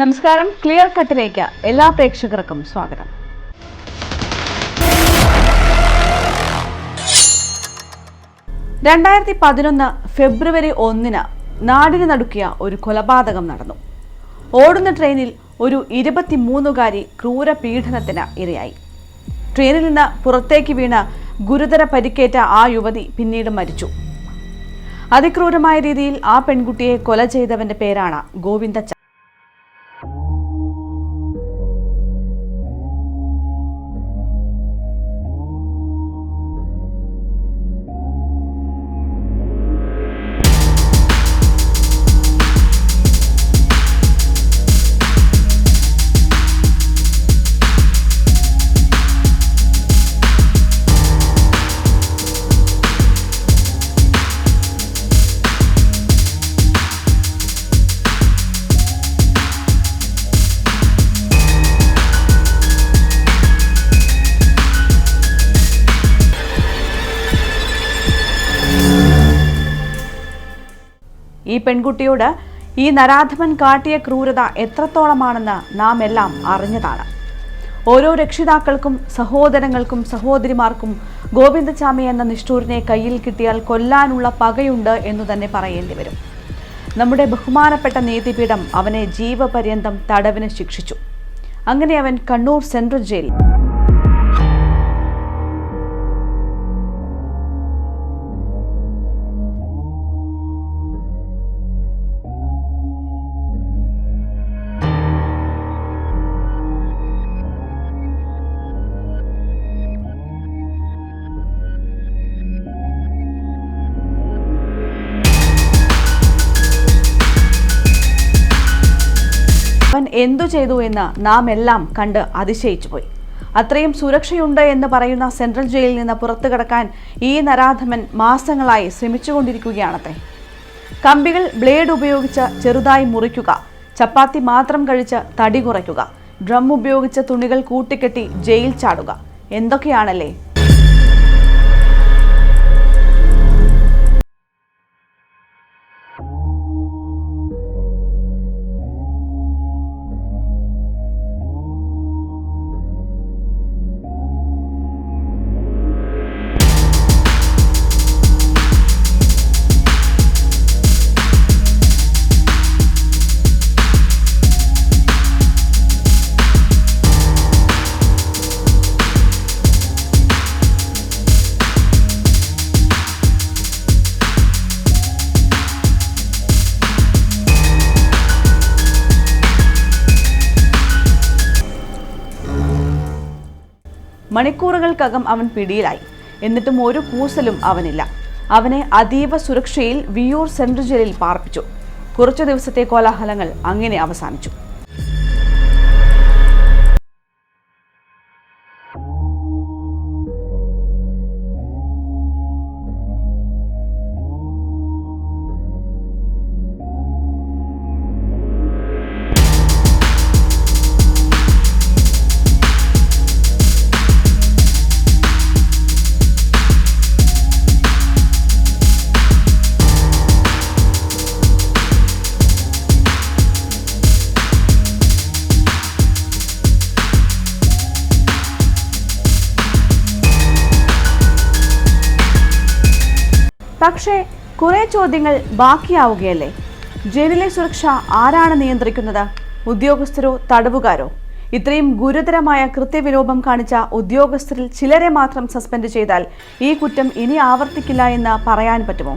നമസ്കാരം. ക്ലിയർ കട്ടിലേക്ക് എല്ലാ പ്രേക്ഷകർക്കും സ്വാഗതം. രണ്ടായിരത്തി പതിനൊന്ന് ഫെബ്രുവരി ഒന്നിന് നാടിന് നടുക്കിയ ഒരു കൊലപാതകം നടന്നു. ഓടുന്ന ട്രെയിനിൽ ഒരു ഇരുപത്തിമൂന്നുകാരി ക്രൂര പീഡനത്തിന് ഇരയായി. ട്രെയിനിൽ നിന്ന് പുറത്തേക്ക് വീണ ഗുരുതര പരിക്കേറ്റ ആ യുവതി പിന്നീട് മരിച്ചു. അതിക്രൂരമായ രീതിയിൽ ആ പെൺകുട്ടിയെ കൊല ചെയ്തവന്റെ പേരാണ് ഗോവിന്ദച്ച ഈ പെൺകുട്ടിയോട് ഈ നരാധമൻ കാട്ടിയ ക്രൂരത എത്രത്തോളമാണെന്ന് നാം എല്ലാം അറിഞ്ഞതാണ്. ഓരോ രക്ഷിതാക്കൾക്കും സഹോദരങ്ങൾക്കും സഹോദരിമാർക്കും ഗോവിന്ദചാമി എന്ന നിഷ്ഠൂരിനെ കയ്യിൽ കിട്ടിയാൽ കൊല്ലാനുള്ള പകയുണ്ട് എന്നു തന്നെ പറയേണ്ടി വരും. നമ്മുടെ ബഹുമാനപ്പെട്ട നീതിപീഠം അവനെ ജീവപര്യന്തം തടവിന് ശിക്ഷിച്ചു. അങ്ങനെ അവൻ കണ്ണൂർ സെൻട്രൽ ജയിലിൽ എന്തു ചെയ്തു എന്ന് നാം എല്ലാം കണ്ട് അതിശയിച്ചു പോയി. അത്രയും സുരക്ഷയുണ്ട് എന്ന് പറയുന്ന സെൻട്രൽ ജയിലിൽ നിന്ന് പുറത്തു കടക്കാൻ ഈ നരാധമൻ മാസങ്ങളായി ശ്രമിച്ചുകൊണ്ടിരിക്കുകയാണത്രേ. കമ്പികൾ ബ്ലേഡ് ഉപയോഗിച്ച് ചെറുതായി മുറിക്കുക ചപ്പാത്തി മാത്രം കഴിച്ച് തടി കുറയ്ക്കുക ഡ്രം ഉപയോഗിച്ച് തുണികൾ കൂട്ടിക്കെട്ടി ജയിൽ ചാടുക എന്തൊക്കെയാണല്ലേ? മണിക്കൂറുകൾക്കകം അവൻ പിടിയിലായി. എന്നിട്ടും ഒരു കൂസലും അവനില്ല. അവനെ അതീവ സുരക്ഷയിൽ വിയൂർ സെൻട്രൽ ജയിലിൽ പാർപ്പിച്ചു. കുറച്ചു ദിവസത്തെ കോലാഹലങ്ങൾ അങ്ങനെ അവസാനിച്ചു. പക്ഷേ കുറെ ചോദ്യങ്ങൾ ബാക്കിയാവുകയല്ലേ? ജയിലിലെ സുരക്ഷ ആരാണ് നിയന്ത്രിക്കുന്നത്? ഉദ്യോഗസ്ഥരോ തടവുകാരോ? ഇത്രയും ഗുരുതരമായ കൃത്യവിലോപം കാണിച്ച ഉദ്യോഗസ്ഥരിൽ ചിലരെ മാത്രം സസ്പെൻഡ് ചെയ്താൽ ഈ കുറ്റം ഇനി ആവർത്തിക്കില്ല എന്ന് പറയാൻ പറ്റുമോ?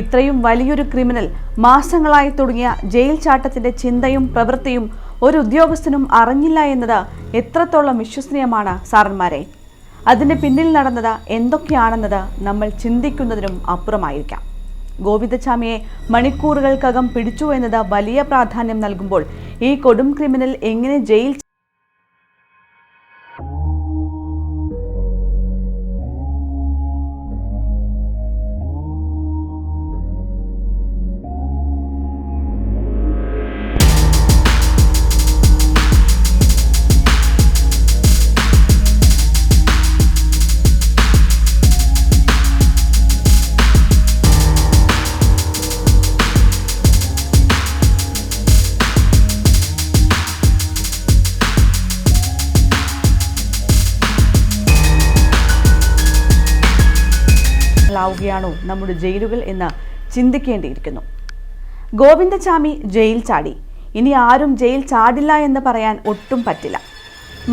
ഇത്രയും വലിയൊരു ക്രിമിനൽ മാസങ്ങളായി തുടങ്ങിയ ജയിൽ ചാട്ടത്തിന്റെ ചിന്തയും പ്രവൃത്തിയും ഒരു ഉദ്യോഗസ്ഥനും അറിഞ്ഞില്ല എന്നത് എത്രത്തോളം വിശ്വസനീയമാണ് സാറന്മാരെ? അതിന് പിന്നിൽ നടന്നത് എന്തൊക്കെയാണെന്നത് നമ്മൾ ചിന്തിക്കുന്നതിനും അപ്പുറമായിരിക്കാം. ഗോവിന്ദസ്വാമിയെ മണിക്കൂറുകൾക്കകം പിടിച്ചു എന്നത് വലിയ പ്രാധാന്യം നൽകുമ്പോൾ ഈ കൊടും ക്രിമിനൽ എങ്ങനെ ജയിൽ മാറുകയാണോ നമ്മുടെ ജയിലുകൾ എന്ന് ചിന്തിക്കേണ്ടിയിരിക്കുന്നു. ഗോവിന്ദചാമി ജയിൽ ചാടി. ഇനി ആരും ജയിൽ ചാടില്ല എന്ന് പറയാൻ ഒട്ടും പറ്റില്ല.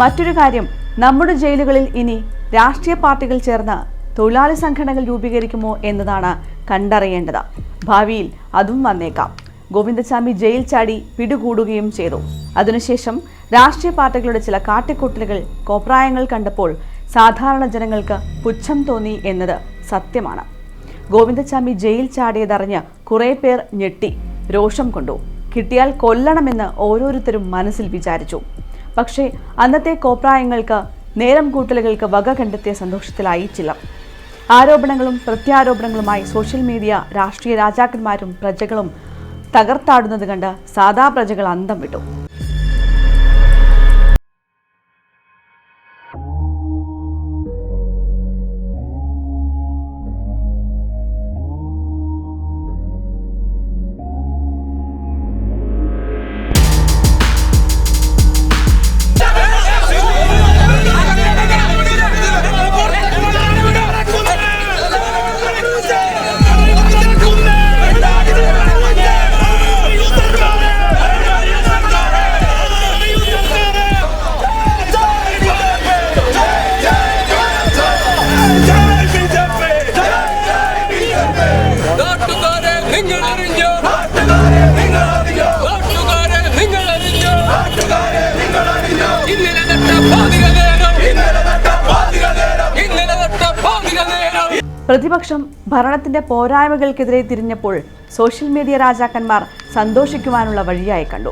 മറ്റൊരു കാര്യം നമ്മുടെ ജയിലുകളിൽ ഇനി രാഷ്ട്രീയ പാർട്ടികൾ ചേർന്ന് തൊഴിലാളി സംഘടനകൾ രൂപീകരിക്കുമോ എന്നതാണ് കണ്ടറിയേണ്ടത്. ഭാവിയിൽ അതും വന്നേക്കാം. ഗോവിന്ദസ്വാമി ജയിൽ ചാടി പിടികൂടുകയും ചെയ്തു. അതിനുശേഷം രാഷ്ട്രീയ പാർട്ടികളുടെ ചില കാട്ടിക്കൂട്ടലുകൾ കോപ്രായങ്ങൾ കണ്ടപ്പോൾ സാധാരണ ജനങ്ങൾക്ക് പുച്ഛം തോന്നി എന്നത് സത്യമാണ്. ഗോവിന്ദസ്വാമി ജയിൽ ചാടിയതറിഞ്ഞ് കുറേ പേർ ഞെട്ടി രോഷം കൊണ്ടു. കിട്ടിയാൽ കൊല്ലണമെന്ന് ഓരോരുത്തരും മനസ്സിൽ വിചാരിച്ചു. പക്ഷേ അന്നത്തെ കോപ്രായങ്ങൾക്ക് നേരം കൂട്ടലുകൾക്ക് വക കണ്ടെത്തിയ സന്തോഷത്തിലായി ചിലർ. ആരോപണങ്ങളും പ്രത്യാരോപണങ്ങളുമായി സോഷ്യൽ മീഡിയ രാഷ്ട്രീയ രാജാക്കന്മാരും പ്രജകളും തകർത്താടുന്നത് കണ്ട് സാധാ പ്രജകൾ അന്തം വിട്ടു. പ്രതിപക്ഷം ഭരണത്തിന്റെ പോരായ്മകൾക്കെതിരെ തിരിഞ്ഞപ്പോൾ സോഷ്യൽ മീഡിയ രാജാക്കന്മാർ സന്തോഷിക്കുവാനുള്ള വഴിയായി കണ്ടു.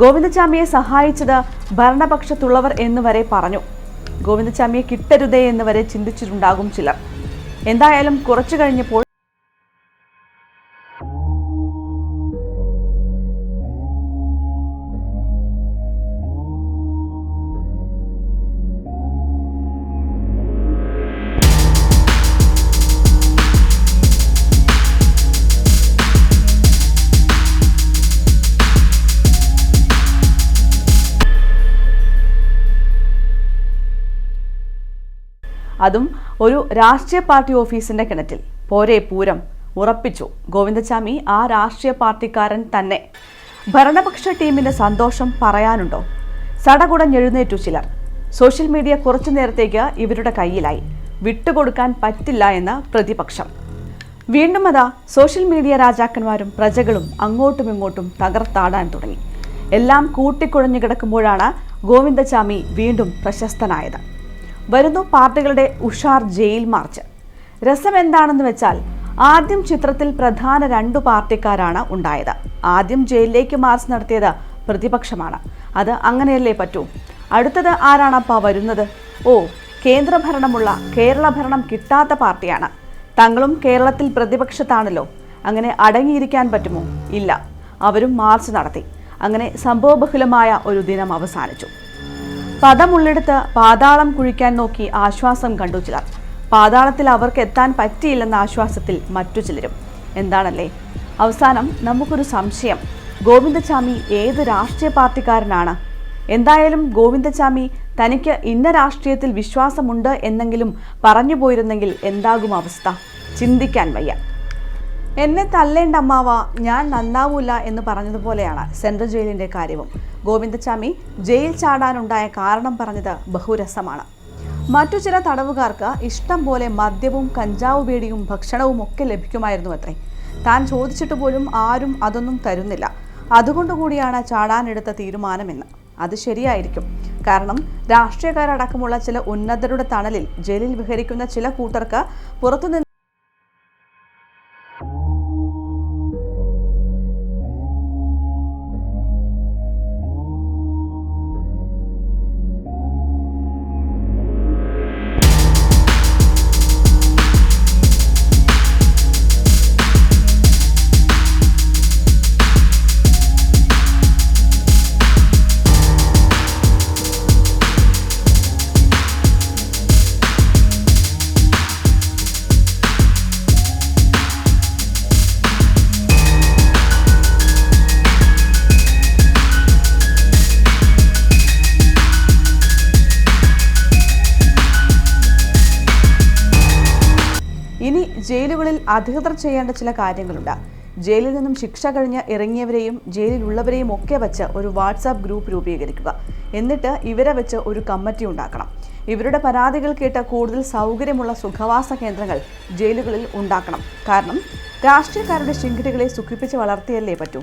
ഗോവിന്ദചാമിയെ സഹായിച്ചത് ഭരണപക്ഷത്തുള്ളവർ എന്ന് വരെ പറഞ്ഞു. ഗോവിന്ദചാമിയെ കിട്ടരുതേ എന്ന് വരെ ചിന്തിച്ചിട്ടുണ്ടാകും ചിലർ. എന്തായാലും കുറച്ചു കഴിഞ്ഞപ്പോൾ അതും ഒരു രാഷ്ട്രീയ പാർട്ടി ഓഫീസിന്റെ കിണറ്റിൽ. പോരെ പൂരം ഉറപ്പിച്ചു. ഗോവിന്ദചാമി ആ രാഷ്ട്രീയ പാർട്ടിക്കാരൻ തന്നെ. ഭരണപക്ഷ ടീമിന്റെ സന്തോഷം പറയാനുണ്ടോ? സടകുടഞ്ഞെഴുന്നേറ്റു ചിലർ. സോഷ്യൽ മീഡിയ കുറച്ചു നേരത്തേക്ക് ഇവരുടെ കയ്യിലായി. വിട്ടുകൊടുക്കാൻ പറ്റില്ല എന്ന പ്രതിപക്ഷം. വീണ്ടും അതാ സോഷ്യൽ മീഡിയ രാജാക്കന്മാരും പ്രജകളും അങ്ങോട്ടും ഇങ്ങോട്ടും തകർത്താടാൻ തുടങ്ങി. എല്ലാം കൂട്ടിക്കുഴഞ്ഞു കിടക്കുമ്പോഴാണ് ഗോവിന്ദചാമി വീണ്ടും പ്രശസ്തനായത്. വരുന്നു പാർട്ടികളുടെ ഉഷാർ ജയിൽ മാർച്ച്. രസം എന്താണെന്ന് വെച്ചാൽ ആദ്യം ചിത്രത്തിൽ പ്രധാന രണ്ടു പാർട്ടിക്കാരാണ് ഉണ്ടായത്. ആദ്യം ജയിലിലേക്ക് മാർച്ച് നടത്തിയത് പ്രതിപക്ഷമാണ്. അത് അങ്ങനെയല്ലേ പറ്റൂ? അടുത്തത് ആരാണപ്പാ വരുന്നത്? ഓ കേന്ദ്രഭരണമുള്ള കേരള ഭരണം കിട്ടാത്ത പാർട്ടിയാണ്. തങ്ങളും കേരളത്തിൽ പ്രതിപക്ഷത്താണല്ലോ. അങ്ങനെ അടങ്ങിയിരിക്കാൻ പറ്റുമോ? ഇല്ല. അവരും മാർച്ച് നടത്തി. അങ്ങനെ സംഭവബഹുലമായ ഒരു ദിനം അവസാനിച്ചു. പദമുള്ളിടത്ത് പാതാളം കുഴിക്കാൻ നോക്കി ആശ്വാസം കണ്ടു ചിലർ. പാതാളത്തിൽ അവർക്ക് എത്താൻ പറ്റിയില്ലെന്ന ആശ്വാസത്തിൽ മറ്റു ചിലരും. എന്താണല്ലേ? അവസാനം നമുക്കൊരു സംശയം. ഗോവിന്ദചാമി ഏത് രാഷ്ട്രീയ പാർട്ടിക്കാരനാണ്? എന്തായാലും ഗോവിന്ദചാമി തനിക്ക് ഇന്ന രാഷ്ട്രീയത്തിൽ വിശ്വാസമുണ്ട് എന്നെങ്കിലും പറഞ്ഞു പോയിരുന്നെങ്കിൽ എന്താകും അവസ്ഥ? ചിന്തിക്കാൻ വയ്യ. എന്നെ തല്ലേണ്ട അമ്മാവ ഞാൻ നന്നാവൂല എന്ന് പറഞ്ഞതുപോലെയാണ് സെൻട്രൽ ജയിലിന്റെ കാര്യവും. ഗോവിന്ദചാമി ജയിൽ ചാടാനുണ്ടായ കാരണം പറഞ്ഞത് ബഹുരസമാണ്. മറ്റു ചില തടവുകാർക്ക് ഇഷ്ടം പോലെ മദ്യവും കഞ്ചാവ് പേടിയും ഭക്ഷണവും ഒക്കെ ലഭിക്കുമായിരുന്നു അത്രേ. താൻ ചോദിച്ചിട്ട് പോലും ആരും അതൊന്നും തരുന്നില്ല. അതുകൊണ്ടുകൂടിയാണ് ചാടാനെടുത്ത തീരുമാനമെന്ന്. അത് ശരിയായിരിക്കും. കാരണം രാഷ്ട്രീയക്കാരടക്കമുള്ള ചില ഉന്നതരുടെ തണലിൽ ജയിലിൽ വിഹരിക്കുന്ന ചില കൂട്ടർക്ക് പുറത്തുനിന്ന് അധികൃതർ ചെയ്യേണ്ട ചില കാര്യങ്ങളുണ്ട്. ജയിലിൽ നിന്നും ശിക്ഷ കഴിഞ്ഞ് ഇറങ്ങിയവരെയും ജയിലിലുള്ളവരെയും ഒക്കെ വെച്ച് ഒരു വാട്സാപ്പ് ഗ്രൂപ്പ് രൂപീകരിക്കുക. എന്നിട്ട് ഇവരെ വെച്ച് ഒരു കമ്മിറ്റി ഉണ്ടാക്കണം. ഇവരുടെ പരാതികൾ കേട്ട കൂടുതൽ സൗകര്യമുള്ള സുഖവാസ കേന്ദ്രങ്ങൾ ജയിലുകളിൽ ഉണ്ടാക്കണം. കാരണം രാഷ്ട്രീയക്കാരുടെ ശിങ്കിടികളെ സുഖിപ്പിച്ച് വളർത്തിയല്ലേ പറ്റൂ.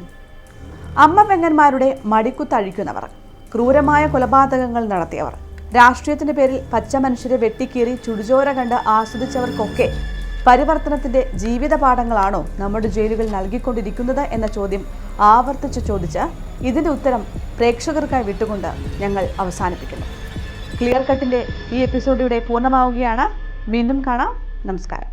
അമ്മ പെങ്ങന്മാരുടെ മടിക്കുത്തഴിക്കുന്നവർ ക്രൂരമായ കൊലപാതകങ്ങൾ നടത്തിയവർ രാഷ്ട്രീയത്തിന്റെ പേരിൽ പച്ച മനുഷ്യരെ വെട്ടിക്കീറി ചുടുചോര കണ്ട് ആസ്വദിച്ചവർക്കൊക്കെ പരിവർത്തനത്തിന്റെ ജീവിത പാഠങ്ങളാണോ നമ്മുടെ ജയിലുകൾ നൽകിക്കൊണ്ടിരിക്കുന്നത് എന്ന ചോദ്യം ആവർത്തിച്ച് ചോദിച്ച് ഇതിന്റെ ഉത്തരം പ്രേക്ഷകർക്കായി വിട്ടുകൊണ്ട് ഞങ്ങൾ അവസാനിപ്പിക്കുന്നു. ക്ലിയർ കട്ടിന്റെ ഈ എപ്പിസോഡ് ഇവിടെ പൂർണമാവുകയാണ്. വീണ്ടും കാണാം. നമസ്കാരം.